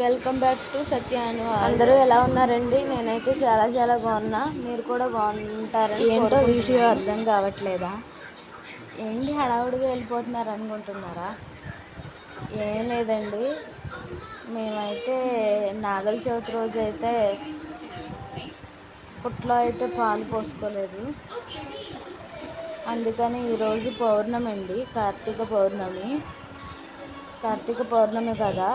Welcome back to సత్యాను అందరూ ఎలా ఉన్నారండి? నేనైతే చాలా చాలా బాగున్నా. మీరు కూడా బాగుంటారని ఏంటో వీడియో అర్థం కావట్లేదా? ఏంటి హడావుడిగా వెళ్ళిపోతున్నారు అనుకుంటున్నారా? ఏం లేదండి. మేమైతే నాగల చవితి రోజు అయితే పుట్లో అయితే పాలు పోసుకోలేదు. అందుకని ఈరోజు పౌర్ణమి అండి కార్తీక పౌర్ణమి. కార్తీక పౌర్ణమి కదా.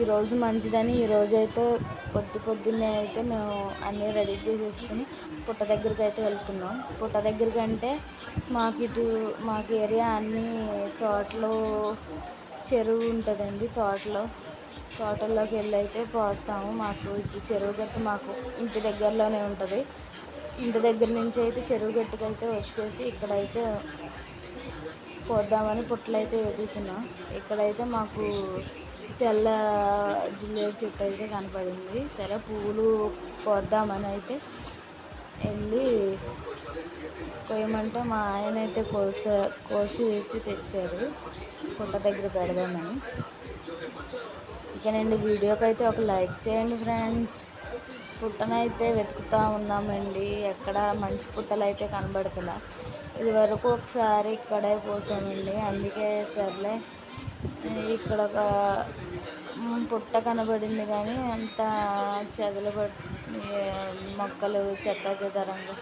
ఈరోజు మంచిదని ఈరోజు అయితే పొద్దు పొద్దున్నే అయితే మేము అన్నీ రెడీ చేసేసుకుని పుట్ట దగ్గరికి అయితే వెళ్తున్నాం. పుట్ట దగ్గరికి అంటే మాకు ఇటు మాకు ఏరియా అన్నీ తోటలు చెరువు ఉంటుందండి తోటలో. తోటల్లోకి వెళ్ళి అయితే పోస్తాము. మాకు ఇటు చెరువు గట్టు మాకు ఇంటి దగ్గరలోనే ఉంటుంది. ఇంటి దగ్గర నుంచి అయితే చెరువు గట్టుకు అయితే వచ్చేసి ఇక్కడైతే పోద్దామని పుట్టలు అయితే వెతుకుతున్నాం. ఇక్కడైతే మాకు తెల్ల జిల్లేడు చెట్టు అయితే కనపడింది. సరే పువ్వులు కోద్దామని అయితే వెళ్ళి కోయమంటే మా ఆయన అయితే కోస కోసి అయితే తెచ్చారు. పుట్ట దగ్గర పెడదామని. ఇకనండి వీడియోకి అయితే ఒక లైక్ చేయండి ఫ్రెండ్స్. పుట్టనైతే వెతుకుతూ ఉన్నామండి. ఎక్కడ మంచి పుట్టలు అయితే కనబడుతున్నా ఇది వరకు ఒకసారి ఇక్కడే పోసామండి. అందుకే సర్లే ఇక్కడ ఒక పుట్ట కనబడింది కానీ అంత చెదలు పట్టి మొక్కలు చెత్త చెదరంగా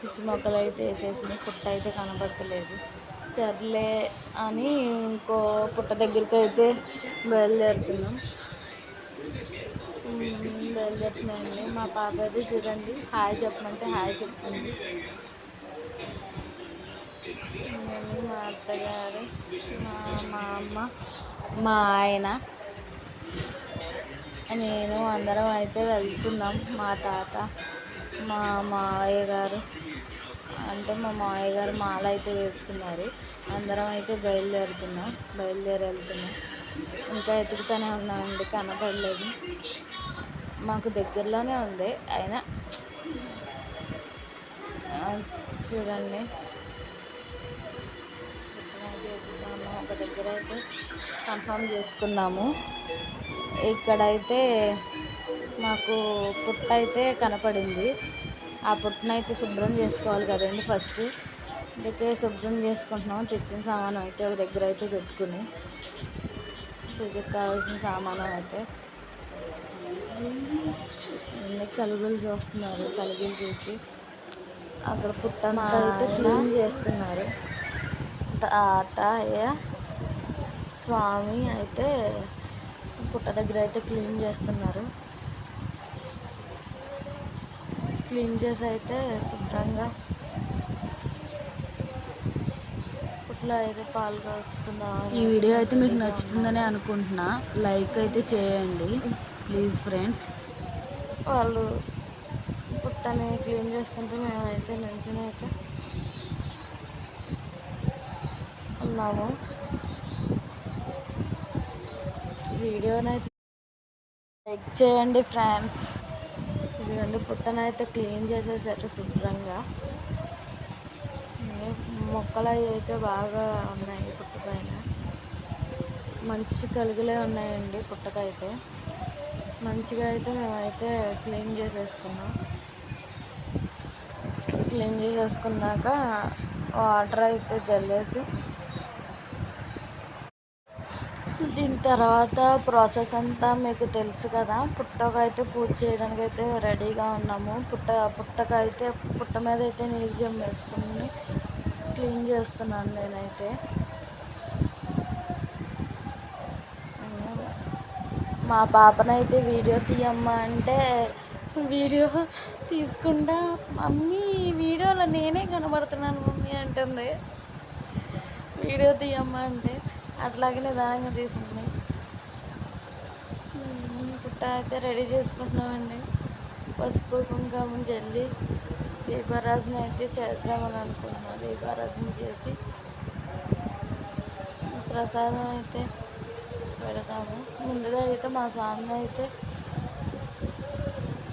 పిచ్చి మొక్కలు అయితే వేసేసినాయి. పుట్ట అయితే కనబడతలేదు. సర్లే అని ఇంకో పుట్ట దగ్గరికి అయితే బయలుదేరుతున్నాం బయలుదేరుతున్నాయండి మా పాప అయితే చూడండి. హాయ్ చెప్పమంటే హాయ్ చెప్తుంది. మా అత్తగారు మా మా అమ్మ మా ఆయన. నేను అందరం అయితే వెళ్తున్నాం మా తాత మా మావయ్య గారు. అంటే మా మావయ్య గారు మాల అయితే వేసుకున్నారు. అందరం అయితే బయలుదేరుతున్నాం బయలుదేరి వెళ్తున్నాం. ఇంకా ఎతుకుతూనే ఉన్నామండి కనపడలేదు. మాకు దగ్గరలోనే ఉంది అయినా చూడండి. ఒక దగ్గర అయితే కన్ఫర్మ్ చేసుకున్నాము. ఇక్కడైతే మాకు పుట్ట అయితే కనపడింది. ఆ పుట్టనైతే శుభ్రం చేసుకోవాలి కదండి ఫస్ట్. అందుకే శుభ్రం చేసుకుంటున్నాం తెచ్చిన సామాను అయితే ఒక దగ్గర అయితే పెట్టుకుని పూజకు కావాల్సిన సామాను అయితే అన్ని కలుగులు చూస్తున్నారు. కలుగులు చూసి అక్కడ పుట్టంతా అయితే క్లీన్ చేస్తున్నారు. తాతయ్య స్వామి అయితే పుట్ట దగ్గర అయితే క్లీన్ చేస్తున్నారు. క్లీన్ చేసి అయితే శుభ్రంగా పుట్టలో అయితే పాలు పోసుకుందాం ఈ వీడియో అయితే మీకు నచ్చుతుందని అనుకుంటున్నా. లైక్ అయితే చేయండి. ప్లీజ్ ఫ్రెండ్స్ వాళ్ళు పుట్టని క్లీన్ చేస్తుంటే మేమైతే నుంచుని అయితే చేస్తున్నాము. వీడియోనైతే లైక్ చేయండి ఫ్రెండ్స్. ఇదిగోండి పుట్టనైతే క్లీన్ చేసేసారు శుభ్రంగా. మొక్కలు అయితే బాగా ఉన్నాయి పుట్ట పైన మంచి కలుగులే ఉన్నాయండి పుట్టకైతే. మంచిగా అయితే మేమైతే క్లీన్ చేసేసుకున్నాం. క్లీన్ చేసేసుకున్నాక వాటర్ అయితే జల్లేసి దీని తర్వాత ప్రాసెస్ అంతా మీకు తెలుసు కదా. పుట్టకైతే పూజ చేయడానికి అయితే రెడీగా ఉన్నాము. పుట్ట పుట్టకైతే పుట్ట మీద అయితే నీరు జమ్మేసుకుని క్లీన్ చేస్తున్నాను నేనైతే. మా పాపనైతే వీడియో తీయమ్మా అంటే వీడియో తీసుకుంటా మమ్మీ వీడియోలో నేనే కనబడుతున్నాను మమ్మీ అంటుంది. వీడియో తీయమ్మా అంటే అట్లాగే నిదానంగా తీసింది పుట్ట అయితే రెడీ చేసుకుంటున్నామండి. పసుపు కుంకుమ జల్లి దీపారాజన అయితే చేద్దామని అనుకుంటున్నాను దీపారాజన చేసి ప్రసాదం అయితే పెడతాము. ముందుగా అయితే మా స్వామిని అయితే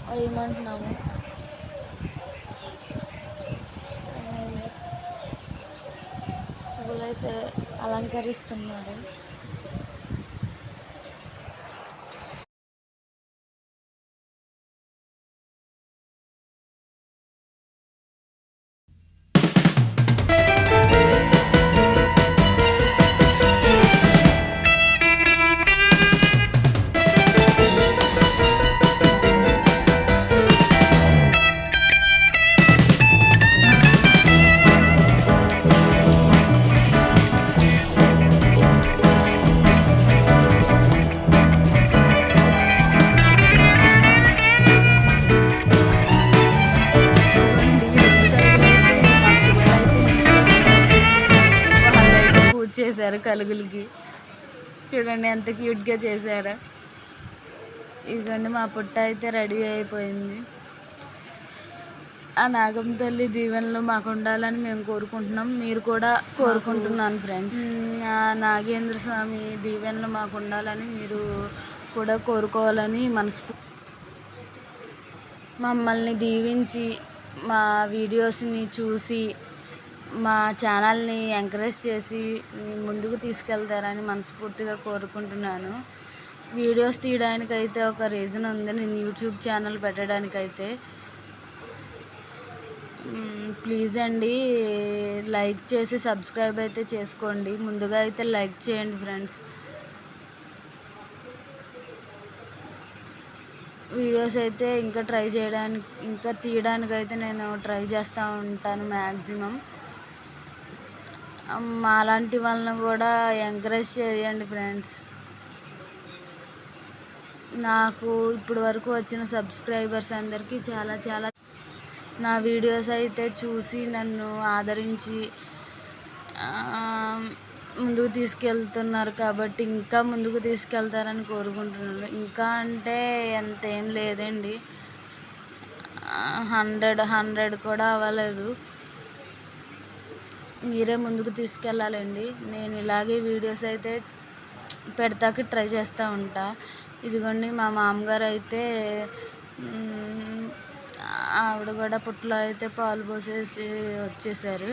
వేయమంటున్నాము. పువ్వులైతే అలంకరిస్తున్నారు. చేశారు కలుగులకి. చూడండి ఎంత క్యూట్గా చేశారు. ఇదిగోండి మా పుట్ట అయితే రెడీ అయిపోయింది. ఆ నాగం తల్లి దీవెనలు మాకు ఉండాలని మేము కోరుకుంటున్నాం. మీరు కూడా కోరుకుంటున్నాను ఫ్రెండ్స్. ఆ నాగేంద్ర స్వామి దీవెనలు మాకు ఉండాలని మీరు కూడా కోరుకోవాలని మనసు మమ్మల్ని దీవించి మా వీడియోస్ని చూసి మా ఛానల్ని ఎంకరేజ్ చేసి ముందుకు తీసుకెళ్తారని మనస్ఫూర్తిగా కోరుకుంటున్నాను. వీడియోస్ తీయడానికైతే ఒక రీజన్ ఉంది. నేను యూట్యూబ్ ఛానల్ పెట్టడానికైతే. ప్లీజ్ అండి లైక్ చేసి సబ్స్క్రైబ్ అయితే చేసుకోండి. ముందుగా అయితే లైక్ చేయండి ఫ్రెండ్స్. వీడియోస్ అయితే ఇంకా ట్రై చేయడానికి ఇంకా తీయడానికి అయితే నేను ట్రై చేస్తూ ఉంటాను మ్యాక్సిమం మాలాంటి వాళ్ళని కూడా ఎంకరేజ్ చేయండి ఫ్రెండ్స్ నాకు ఇప్పటి వరకు వచ్చిన సబ్స్క్రైబర్స్ అందరికీ చాలా చాలా నా వీడియోస్ అయితే చూసి నన్ను ఆదరించి ముందుకు తీసుకెళ్తున్నారు కాబట్టి ఇంకా ముందుకు తీసుకెళ్తారని కోరుకుంటున్నాను. ఇంకా అంటే ఎంత ఏం లేదండి హండ్రెడ్ హండ్రెడ్ కూడా అవ్వలేదు. మీరే ముందుకు తీసుకెళ్ళాలండి. నేను ఇలాగే వీడియోస్ అయితే పెడతాకి ట్రై చేస్తూ ఉంటా. ఇదిగోండి మా మామగారు అయితే ఆవిడ కూడా పుట్టలో అయితే పాలు పోసేసి వచ్చేసారు.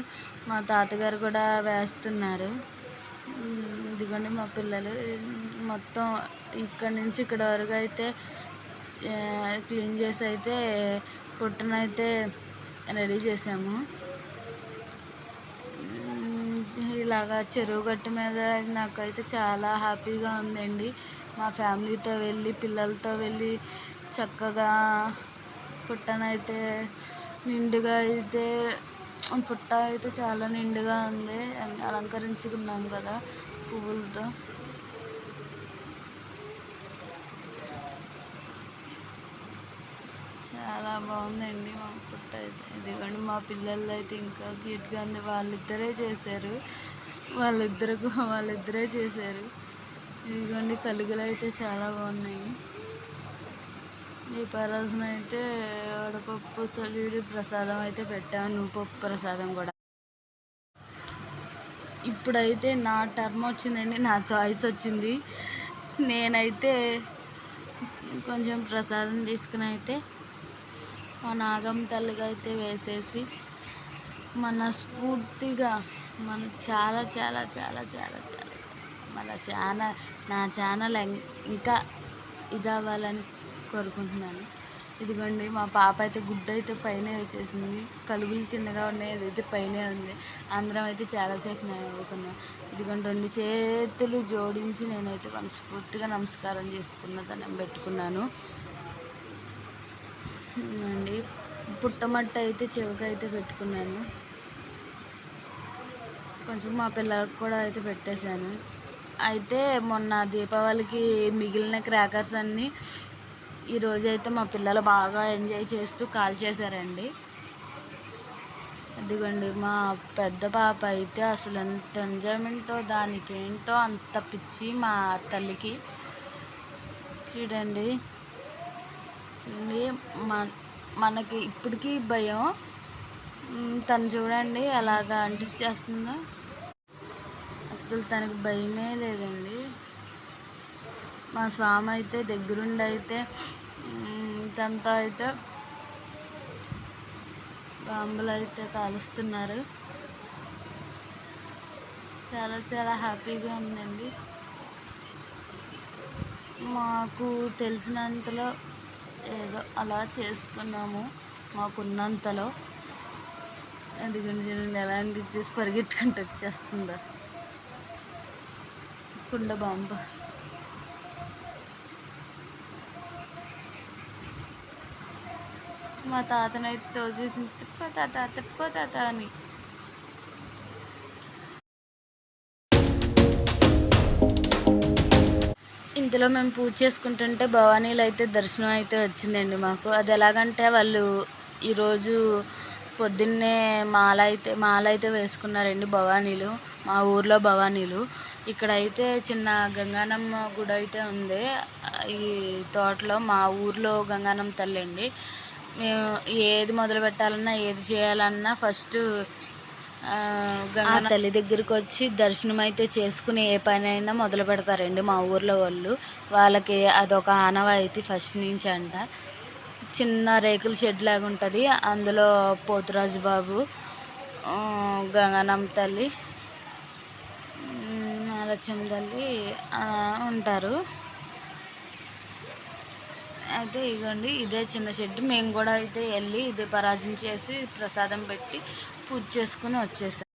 మా తాతగారు కూడా వేస్తున్నారు. ఇదిగోండి మా పిల్లలు మొత్తం ఇక్కడి నుంచి ఇక్కడ వరకు అయితే క్లీన్ చేసి అయితే పుట్టనైతే రెడీ చేసాము. ఇలాగా చెరువు గట్టు మీద నాకైతే చాలా హ్యాపీగా ఉందండి. మా ఫ్యామిలీతో వెళ్ళి పిల్లలతో వెళ్ళి చక్కగా పుట్టనైతే నిండుగా అయితే పుట్ట అయితే చాలా నిండుగా ఉంది. అన్ని అలంకరించుకున్నాం కదా పువ్వులతో. చాలా బాగుందండి మా పుట్ట అయితే. ఇదిగోండి మా పిల్లలు అయితే ఇంకా క్యూట్గా ఉంది. వాళ్ళిద్దరే చేశారు. వాళ్ళిద్దరు వాళ్ళిద్దరే చేశారు. ఇదిగోండి కలుగులు అయితే చాలా బాగున్నాయి. ఈ దీపారాజన అయితే వడపప్పు సలీడి ప్రసాదం అయితే పెట్టాను పప్పు ప్రసాదం కూడా. ఇప్పుడైతే నా టర్మ్ వచ్చిందండి నా చాయిస్ వచ్చింది. నేనైతే కొంచెం ప్రసాదం తీసుకుని అయితే మా నాగం తల్లిగా అయితే వేసేసి మనస్ఫూర్తిగా మనం చాలా చాలా చాలా చాలా చాలా మన ఛానల్ నా ఛానల్ ఇంకా ఇదవ్వాలని కోరుకుంటున్నాను. ఇదిగోండి మా పాప అయితే గుడ్డ అయితే పైన వేసేసింది. కలుగులు చిన్నగా ఉన్నాయి అదైతే పైనే ఉంది. అందరం అయితే చాలాసేపు నవ్వుకున్నాం ఇదిగోండి రెండు చేతులు జోడించి నేనైతే మనస్ఫూర్తిగా నమస్కారం చేసుకున్న దాన్ని పెట్టుకున్నాను. అండి పుట్టమట్ట అయితే చెవికైతే పెట్టుకున్నాను. కొంచెం మా పిల్లలకు కూడా అయితే పెట్టేశాను. అయితే మొన్న దీపావళికి మిగిలిన క్రాకర్స్ అన్నీ ఈరోజు అయితే మా పిల్లలు బాగా ఎంజాయ్ చేస్తూ కాల్ చేశారండి. అదిగోండి మా పెద్ద పాప అయితే అసలు ఎంత ఎంజాయ్మెంటో దానికి ఏంటో అంత పిచ్చి మా తల్లికి. చూడండి చూడండి మన మనకి ఇప్పటికీ భయం. తను చూడండి అలాగా అంటించేస్తుందో అసలు తనకు భయమే లేదండి. మా స్వామి అయితే దగ్గరుండి అయితే తనతో అయితే బాంబులు అయితే కాలుస్తున్నారు. చాలా చాలా హ్యాపీగా ఉందండి. మాకు తెలిసినంతలో ఏదో అలా చేసుకున్నాము మాకున్నంతలో. అందుకని చూడండి ఎలా అనిపించేసి పరిగెట్టుకుంటూ వచ్చేస్తుందా? కుండ బాంబ. మా తాతనైతే తోచేసింది తిప్పుకో తాత తిప్పుకో తాత అని. ఇంతలో మేము పూజ చేసుకుంటుంటే భవానీలు అయితే దర్శనం అయితే వచ్చిందండి మాకు. అది ఎలాగంటే వాళ్ళు ఈరోజు పొద్దున్నే మాల అయితే మాల అయితే వేసుకున్నారండి భవానీలు మా ఊర్లో భవానీలు. ఇక్కడ అయితే చిన్న గంగానమ్మ గుడి అయితే ఉంది. ఈ తోటలో మా ఊర్లో గంగానమ్మ తల్లి అండి. మేము ఏది మొదలు పెట్టాలన్నా ఏది చేయాలన్నా ఫస్ట్ గంగా తల్లి దగ్గరికి వచ్చి దర్శనం అయితే చేసుకుని ఏ పని అయినా మొదలు పెడతారండి మా ఊర్లో వాళ్ళు. వాళ్ళకి అదొక ఆనవాయితీ ఫస్ట్ నుంచి అంట. చిన్న రేకుల షెడ్ లాగా ఉంటుంది. అందులో పోతురాజు బాబు గంగనమ్మ గంగానమ్మ తల్లి నారచం తల్లి ఉంటారు. అయితే ఇదిగోండి ఇదే చిన్న షెడ్. మేము కూడా అయితే వెళ్ళి ఇది పరాజం చేసి ప్రసాదం పెట్టి పూజ చేసుకుని వచ్చేసాం.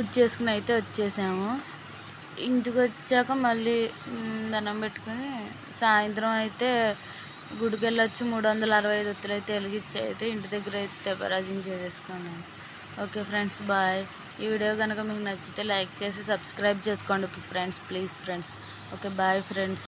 పూజ చేసుకుని అయితే వచ్చేసాము. ఇంటికి వచ్చాక మళ్ళీ దండం పెట్టుకుని సాయంత్రం అయితే గుడికి వెళ్ళొచ్చి మూడు వందల అరవై ఐదు ఒత్తులు అయితే వెలిగించి అయితే ఇంటి దగ్గర అయితే పరాజయం చేసేసుకున్నాను ఓకే ఫ్రెండ్స్ బాయ్. ఈ వీడియో కనుక మీకు నచ్చితే లైక్ చేసి సబ్స్క్రైబ్ చేసుకోండి friends please friends. Okay bye friends.